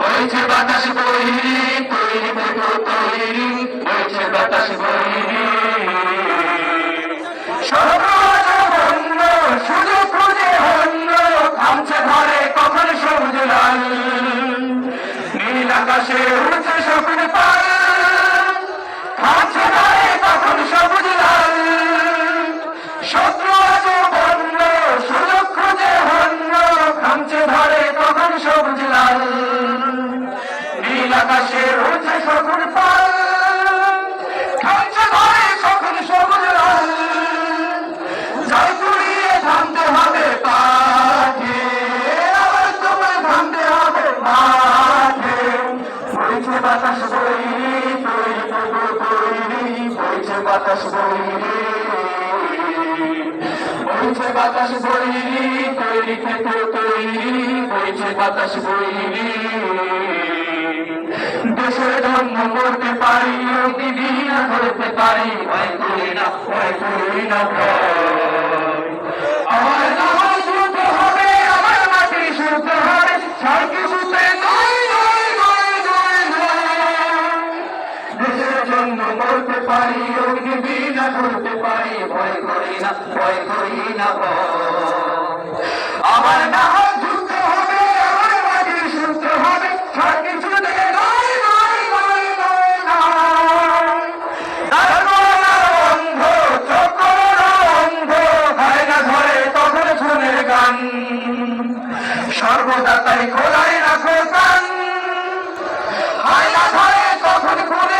বইছে বাতাস বইরি তৈরি থেকো তৈরি বইছে বাতাস বইরি সর্বজ বাতাস বইছে বাতাস বইরি তৈরি থেকো তৈরি বইছে বাতাস বইরি দেশের জন্য মরতে পারি অগ্নিবীণা ধরতে পারি। ভয় করি না, ভয় করি না আমার নামাজ শুনতে হবে, আমার মাটি শুনতে হবে। সাইকে শুনতে নয় নয় নয় নয় নয়। দেশের জন্য মরতে পারি ধরতে পারি ভয় করি না, ভয় করি না আমার সর্বদা তাই খোলাই রাখো গান। হয় না ধরে তখন খুনে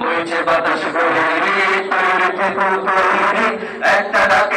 বইছে বাতাস একটা ডাকে